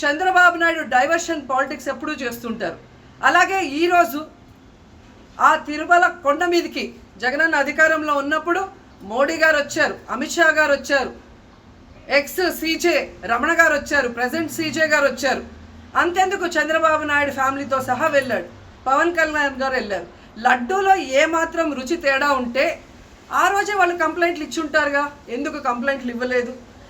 Chandrababu Naidu diversion politics ఎప్పుడూ చేస్తుంటారు. అలాగే ఈరోజు ఆ తిరుమల కొండ మీదకి జగనన్న అధికారంలో ఉన్నప్పుడు మోడీ గారు వచ్చారు అమిత్ షా గారు వచ్చారు ఎక్స్ సీజే రమణ గారు వచ్చారు ప్రజెంట్ సీజే గారు వచ్చారు. అంతెందుకు చంద్రబాబు నాయుడు ఫ్యామిలీతో సహా వెళ్ళాడు పవన్ కళ్యాణ్ గారు వెళ్ళారు. లడ్డూలో ఏమాత్రం రుచి తేడా ఉంటే ఆ రోజే వాళ్ళు కంప్లైంట్లు ఇచ్చి ఉంటారుగా. ఎందుకు కంప్లైంట్లు ఇవ్వలేదు?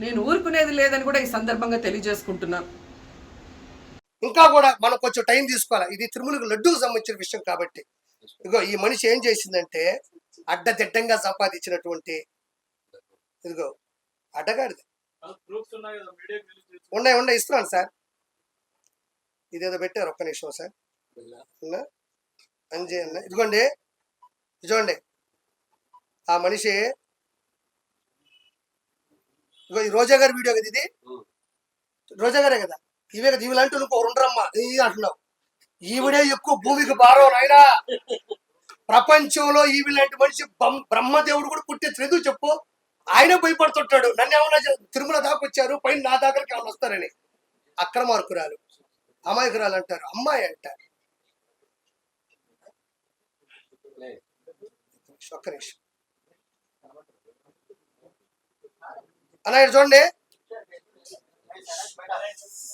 నేను ఊరుకునేది లేదని కూడా ఈ సందర్భంగా తెలియజేసుకుంటున్నాను ఇంకా కూడా మనం కొంచెం టైం తీసుకోవాలి. ఇది తిరుమలకు లడ్డూకు సంబంధించిన విషయం కాబట్టి. ఇదిగో ఈ మనిషి ఏం చేసిందంటే అడ్డదిడ్డంగా సంపాదించినటువంటి ఇదిగో అడ్డగాడిది. ఉన్నాయి ఉన్నాయి ఇస్తున్నాను సార్. ఇదేదో పెట్టారు ఒక్క నిమిషం సార్. అంజే అన్న ఇదిగోండి చూడండి ఆ మనిషి ఈ రోజా గారి వీడియో కదా ఇది? రోజా గారే కదా? ఇవే కదా ఇవి లాంటి నువ్వు ఉండరమ్మా ఈ అంటున్నావు. ఈవిడే ఎక్కువ భూమికి భారం నాయనా. ప్రపంచంలో ఈవి లాంటి మనిషి బ్రహ్మదేవుడు కూడా పుట్టే ఎందుకు చెప్పు. ఆయన భయపడుతుంటాడు. నన్ను ఏమన్నా తిరుమల దాకా వచ్చారు పైన నా దగ్గరికి ఏమన్నా వస్తారని. అక్రమార్కురాలు. అమాయకురాలు అంటారు. అమ్మాయి అంటారు. ఒక్క నిమిషం. అన్న ఇక్కడ చూడండి.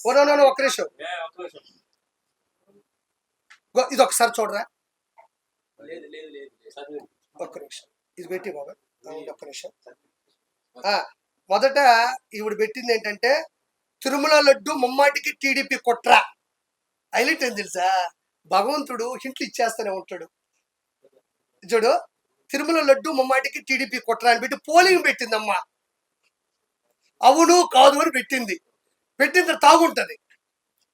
ఓ ఒక్క నిమిషం. ఇది ఒకసారి చూడరా? ఒక్క నిమిషం. ఇది పెట్టి బాబా ఒక్క నిమిషం. ఆ, మొదట ఈవిడ పెట్టింది ఏంటంటే తిరుమల లడ్డు ముమ్మాటికి టీడీపీ కుట్ర. హైలైట్ ఏం తెలుసా? భగవంతుడు హింట్లు ఇచ్చేస్తూనే ఉంటాడు. చూడు తిరుమల లడ్డు ముమ్మాటికి టీడీపీ కుట్ర అని పెట్టి పోలింగ్ పెట్టిందమ్మా. అవును కాదు అని పెట్టింది. పెట్టిన తర్వాత తాగుంటది.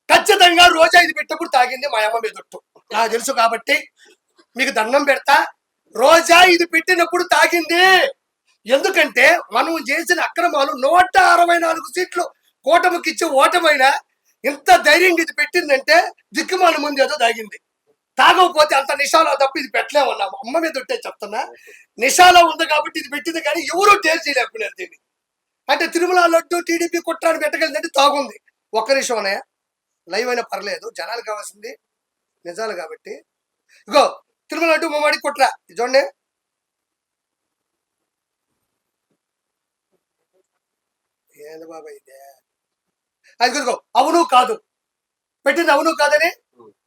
ఖచ్చితంగా రోజా ఇది పెట్టినప్పుడు తాగింది మా అమ్మ మీదొట్టు నాకు తెలుసు కాబట్టి మీకు దండం పెడతా. రోజా ఇది పెట్టినప్పుడు తాగింది. ఎందుకంటే మనం చేసిన అక్రమాలు నూట అరవై నాలుగు సీట్లు కూటమికి ఇచ్చే ఓటమైనా ఇంత ధైర్యం ఇది పెట్టిందంటే దిక్కుమాల ముందు ఏదో తాగింది. తాగకపోతే అంత నిషాలో తప్ప ఇది పెట్టలేమన్నా. అమ్మ మీద ఉంటే చెప్తున్నా. నిషాలో ఉంది కాబట్టి ఇది పెట్టింది కానీ ఎవరు టేస్ట్ చేయలేకపోయినారు దీన్ని. అంటే తిరుమల లడ్డు టీడీపీ కుట్రాన్ని పెట్టగలిగిందంటే తాగుంది. ఒక్క నిమిషం అన్నయ్య. లైవ్ అయినా పర్లేదు. జనాలు కావాల్సింది నిజాలు కాబట్టి. ఇగో తిరుమల లడ్డు మమ్మడి కుట్ర. చూడండి. ఏంది బాబా ఇదే? అది ఇదిగో అవును కాదు. పెట్టింది అవును కాదని?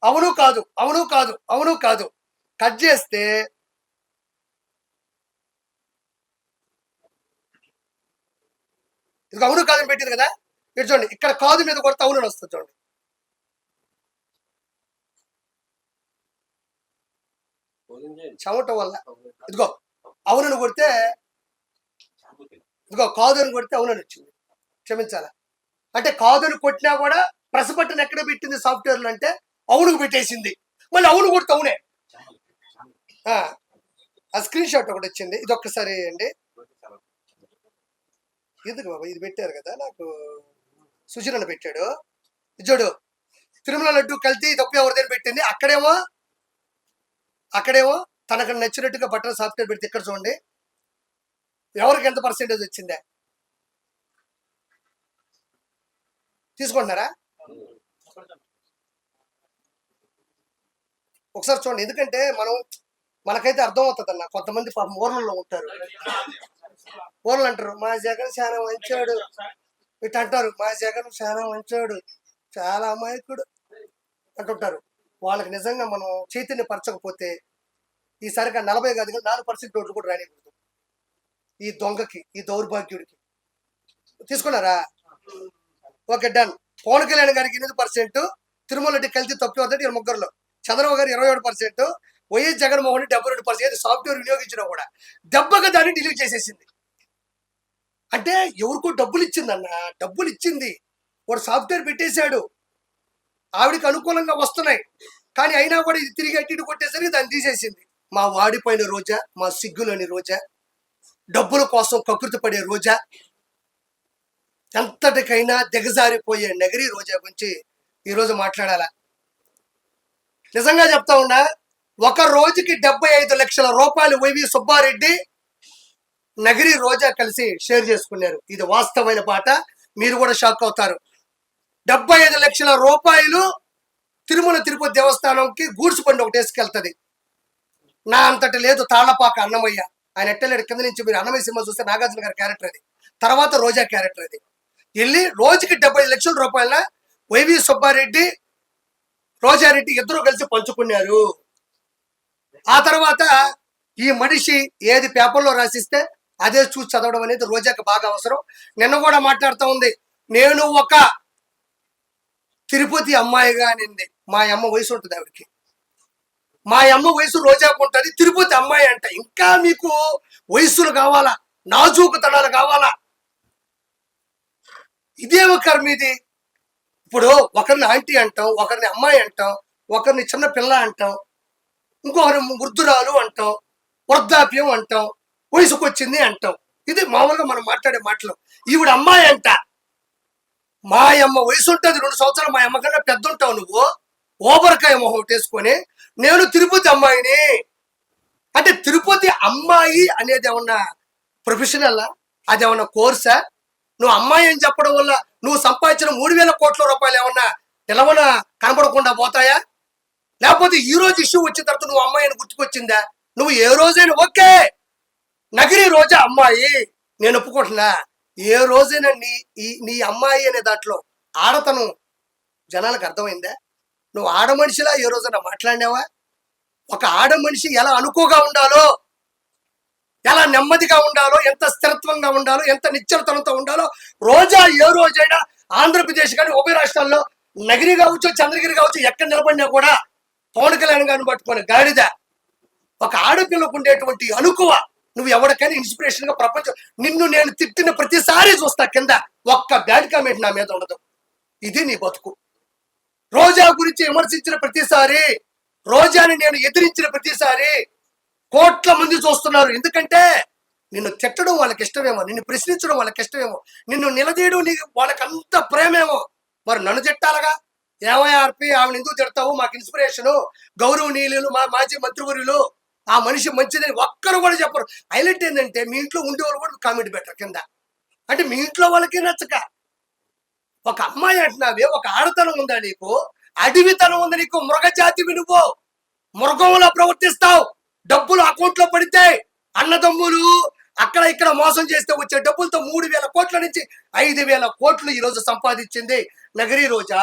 అవును కాదు అవును కాదు అవును కాదు. కట్ చేస్తే ఇది అవును కాదని పెట్టింది కదా? ఇటు చూడండి ఇక్కడ కాదు మీద కొడితే అవును అని వస్తుంది చూడండి. చెమట వల్ల. ఇదిగో అవునని కొడితే ఇదిగో కాదు అని కొడితే అవునని వచ్చింది. క్షమించాలా? అంటే కాదుని కొట్టినా కూడా ప్రెస్ ఎక్కడ పెట్టింది సాఫ్ట్వేర్లు అంటే అవునుకు పెట్టేసింది. మళ్ళీ అవును కొడితే అవునే. ఆ, ఆ స్క్రీన్ షాట్ ఒకటి వచ్చింది. ఇది ఒక్కసారి అండి ఎందుకు బాబా? ఇది పెట్టారు కదా నాకు. సుచనను పెట్టాడు. ఇది చూడు తిరుమల లడ్డు కల్తీ తప్పు ఎవరిదైనా పెట్టింది. అక్కడేమో అక్కడేమో తనకు నచ్చినట్టుగా బట్టలు సాఫ్ట్వేర్ పెడితే ఇక్కడ చూడండి. ఎవరికి ఎంత పర్సెంటేజ్ వచ్చిందే? తీసుకుంటున్నారా? ఒకసారి చూడండి. ఎందుకంటే మనం మనకైతే అర్థం అవుతుంది అన్న కొంతమంది ఊర్లలో ఉంటారు. ఊర్లు అంటారు మా జగన్ చాలా మంచోడు. ఇటు అంటారు మా జగన్ చాలా మంచోడు చాలా అమాయకుడు అంటుంటారు. వాళ్ళకి నిజంగా మనం చైతన్యపరచకపోతే ఈసారిగా నలభై కాదు కానీ నాలుగు పర్సెంట్ రోడ్లు కూడా రానివ్వదు. ఈ దొంగకి ఈ దౌర్భాగ్యుడికి. తీసుకున్నారా? Okay done. పవన్ కళ్యాణ్ గారికి ఎనిమిది పర్సెంట్ తిరుమల రెడ్డి కలిసి తప్పి వద్దంటే ముగ్గురులో. చంద్రబాబు గారు ఇరవై ఏడు పర్సెంట్ వైఎస్ జగన్మోహన్ రెడ్డి డెబ్బై రెండు పర్సెంట్ సాఫ్ట్వేర్ వినియోగించినా కూడా దెబ్బగా దాన్ని డిలీట్ చేసేసింది. అంటే ఎవరికో డబ్బులు ఇచ్చిందన్న డబ్బులు ఇచ్చింది వాడు సాఫ్ట్వేర్ పెట్టేశాడు. ఆవిడకి అనుకూలంగా వస్తున్నాయి. కానీ అయినా కూడా ఇది తిరిగి అట్టి ఇటు కొట్టేసరికి దాన్ని తీసేసింది. మా వాడిపోయిన రోజా మా సిగ్గులోని రోజా డబ్బుల కోసం కకృతి పడే రోజా ఎంతటికైనా దిగజారిపోయే నగరి రోజా గురించి ఈరోజు మాట్లాడాలా. నిజంగా చెప్తా ఉన్నా ఒక రోజుకి డెబ్బై ఐదు లక్షల రూపాయలు వైవి సుబ్బారెడ్డి నగిరి రోజా కలిసి షేర్ చేసుకున్నారు. ఇది వాస్తవమైన పాట. మీరు కూడా షాక్ అవుతారు. డెబ్బై ఐదు లక్షల రూపాయలు తిరుమల తిరుపతి దేవస్థానంకి గూడ్స్ బండి ఒకటి వేసుకెళ్తుంది. నా అంతటి లేదు తాళ్ళపాక అన్నమయ్య. ఆయన ఎట్టలేడు. కింద నుంచి మీరు అన్నమయ్య సినిమా చూస్తే నాగార్జున గారి క్యారెక్టర్ అది. తర్వాత రోజా క్యారెక్టర్ అది. వెళ్ళి రోజుకి డెబ్బై ఐదు లక్షల రూపాయల వైవి సుబ్బారెడ్డి రోజారెడ్డి ఇద్దరు కలిసి పంచుకున్నారు. ఆ తర్వాత ఈ మనిషి ఏది పేపర్లో రాసిస్తే అదే చూసి చదవడం అనేది రోజాకి బాగా అవసరం. నిన్న కూడా మాట్లాడుతూ ఉంది. నేను ఒక తిరుపతి అమ్మాయిగా నింది మా అమ్మ వయసు ఉంటుంది ఆవిడకి. మా అమ్మ వయసు రోజాకు ఉంటుంది. తిరుపతి అమ్మాయి అంట. ఇంకా మీకు వయస్సులు కావాలా? నాజూకుతనాలు కావాలా? ఇదే ఒకరి మీది. ఇప్పుడు ఒకరిని ఆంటీ అంటాం ఒకరిని అమ్మాయి అంటాం ఒకరిని చిన్న పిల్ల అంటాం ఇంకొకరి వృద్ధురాలు అంటాం వృద్ధాప్యం అంటాం. వయసుకు వచ్చింది అంటాం. ఇది మామూలుగా మనం మాట్లాడే మాటలు. ఈవిడ అమ్మాయి అంట. మా అమ్మ వయసు ఉంటుంది రెండు సంవత్సరాలు మా అమ్మ కన్నా పెద్ద ఉంటావు నువ్వు. ఓబర్కాయ మొహం వేసుకొని నేను తిరుపతి అమ్మాయిని. అంటే తిరుపతి అమ్మాయి అనేది ఏమన్నా ప్రొఫెషనల్? అది ఏమన్నా కోర్సా? నువ్వు అమ్మాయి అని చెప్పడం వల్ల నువ్వు సంపాదించిన మూడు వేల కోట్ల రూపాయలు ఏమన్నా నిలవన కనబడకుండా పోతాయా? లేకపోతే ఈ రోజు ఇష్యూ వచ్చిన తర్వాత నువ్వు అమ్మాయి అని గుర్తుకొచ్చిందా? నువ్వు ఏ రోజైనా ఓకే! నగిరి రోజా అమ్మాయి నేను ఒప్పుకుంటున్నా. ఏ రోజైనా నీ ఈ నీ అమ్మాయి అనే దాంట్లో ఆడతనం జనాలకు అర్థమైందా? నువ్వు ఆడ మనిషిలా ఏ రోజైనా మాట్లాడినావా? ఒక ఆడ మనిషి ఎలా అనుకోగా ఉండాలో ఎలా నెమ్మదిగా ఉండాలో ఎంత స్థిరత్వంగా ఉండాలో ఎంత నిశ్చలతనంతో ఉండాలో రోజా ఏ రోజైనా ఆంధ్రప్రదేశ్ కానీ ఉభయ రాష్ట్రాల్లో నగిరి కావచ్చు చంద్రగిరి కావచ్చు ఎక్కడ నిలబడినా కూడా పవన్ కళ్యాణ్ గారిని పట్టుకొని గాడిద. ఒక ఆడపిల్లకు ఉండేటువంటి అనుకువ నువ్వు ఎవరికైనా ఇన్స్పిరేషన్గా ప్రపంచం నిన్ను నేను తిట్టిన ప్రతిసారి చూస్తా కింద. ఒక్క బ్యాడ్ కామెంట్ నా మీద ఉండదు. ఇది నీ బతుకు. రోజా గురించి విమర్శించిన ప్రతిసారి రోజాని నేను ఎదిరించిన ప్రతిసారి కోట్ల మంది చూస్తున్నారు. ఎందుకంటే నిన్ను తిట్టడం వాళ్ళకి ఇష్టమేమో నిన్ను ప్రశ్నించడం వాళ్ళకి ఇష్టమేమో నిన్ను నిలదీయడం నీకు వాళ్ళకి అంత ప్రేమేమో. మరి నన్ను తిట్టాలగా? ఏమయ్యార్పి ఆమెను ఎందుకు తిడతావు? మాకు ఇన్స్పిరేషను గౌరవనీయులు మా మాజీ మంత్రివర్యులు ఆ మనిషి మంచిదని ఒక్కరు కూడా చెప్పరు. హైలైట్ ఏంటంటే మీ ఇంట్లో ఉండేవాళ్ళు కూడా కామెంట్ పెట్టరు కింద. అంటే మీ ఇంట్లో వాళ్ళకి నచ్చక. ఒక అమ్మాయి అంటున్నావే ఒక ఆడతనం ఉందా నీకు? అడవితనం ఉంది నీకు మృగజాతివి నువ్వు. మృగంలో ప్రవర్తిస్తావు. డబ్బులు అకౌంట్లో పడితే అన్నదమ్ములు అక్కడ ఇక్కడ మోసం చేస్తే వచ్చే డబ్బులతో మూడు వేల కోట్ల నుంచి ఐదు వేల కోట్లు ఈ రోజు సంపాదించింది నగరి రోజా.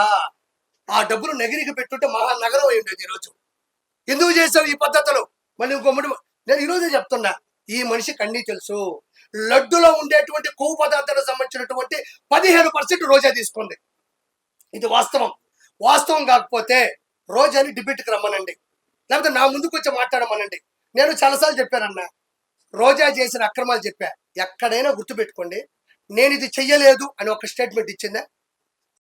ఆ డబ్బులు నగరికి పెట్టుంటే మహానగరం అయి ఉండేది ఈరోజు ఎందుకు చేసావు ఈ పద్ధతులు? మళ్ళీ ఇంకో నేను ఈరోజే చెప్తున్నా. ఈ మనిషికి అన్నీ తెలుసు. లడ్డులో ఉండేటువంటి కొవ్వు పదార్థాలకు సంబంధించినటువంటి పదిహేను పర్సెంట్ రోజా తీసుకుంది ఇది వాస్తవం. వాస్తవం కాకపోతే రోజాని డిబేట్కి రమ్మనండి. లేకపోతే నా ముందుకు వచ్చి మాట్లాడమనండి. నేను చాలాసార్లు చెప్పానన్నా రోజా చేసిన అక్రమాలు చెప్పా. ఎక్కడైనా గుర్తుపెట్టుకోండి. నేను ఇది చెయ్యలేదు అని ఒక స్టేట్మెంట్ ఇచ్చిందా?